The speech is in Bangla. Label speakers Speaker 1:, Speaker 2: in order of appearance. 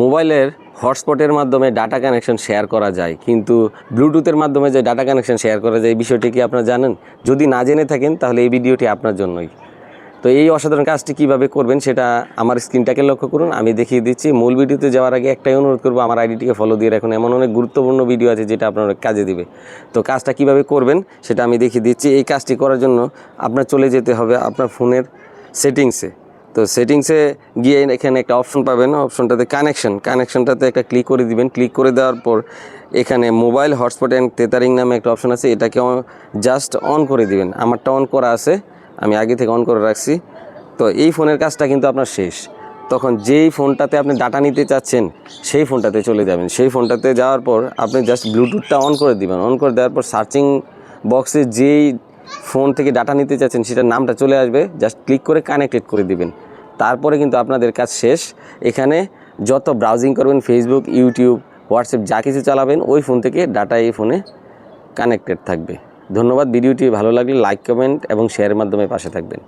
Speaker 1: মোবাইলের হটস্পটের মাধ্যমে ডাটা কানেকশন শেয়ার করা যায়। কিন্তু ব্লুটুথের মাধ্যমে যে ডাটা কানেকশন শেয়ার করা যায়, এই বিষয়টি কি আপনারা জানেন? যদি না জেনে থাকেন, তাহলে এই ভিডিওটি আপনার জন্যই। তো এই অসাধারণ কাজটি কীভাবে করবেন, সেটা আমার স্ক্রিনটাকে লক্ষ্য করুন। আমি দেখিয়ে দিচ্ছি। মূল ভিডিওতে যাওয়ার আগে একটাই অনুরোধ করব, আমার আইডিটিকে ফলো দিয়ে রাখুন। এমন অনেক গুরুত্বপূর্ণ ভিডিও আছে, যেটা আপনার কাজে দিবে। তো কাজটা কীভাবে করবেন, সেটা আমি দেখিয়ে দিচ্ছি। এই কাজটি করার জন্য আপনার চলে যেতে হবে আপনার ফোনের সেটিংসে। তো সেটিংসে গিয়ে এখানে একটা অপশন পাবেন অপশনটাতে কানেকশন কানেকশনটাতে একটা ক্লিক করে দিবেন। ক্লিক করে দেওয়ার পর এখানে মোবাইল হটস্পট অ্যান্ড তেতারিং নামে একটা অপশন আছে, এটাকে জাস্ট অন করে দিবেন। আমারটা অন করা আছে, আমি আগে থেকে অন করে রাখছি। তো এই ফোনের কাজটা কিন্তু আপনার শেষ। তখন যেই ফোনটাতে আপনি ডাটা নিতে চাচ্ছেন, সেই ফোনটাতে চলে যাবেন। সেই ফোনটাতে যাওয়ার পর আপনি জাস্ট ব্লুটুথটা অন করে দিবেন। অন করে দেওয়ার পর সার্চিং বক্সে যেই ফোন থেকে ডাটা নিতে চাচ্ছেন, সেটার নামটা চলে আসবে। জাস্ট ক্লিক করে কানেক্টেড করে দিবেন। তারপরে কিন্তু আপনাদের কাজ শেষ। এখানে যত ব্রাউজিং করবেন ফেসবুক ইউটিউব হোয়াটসঅ্যাপ যা কিছু চালাবেন, ওই ফোন থেকে ডাটা এই ফোনে কানেক্টেড থাকবে। ধন্যবাদ ভিডিওটি ভালো লাগলে লাইক কমেন্ট এবং শেয়ারের মাধ্যমে পাশে থাকবেন।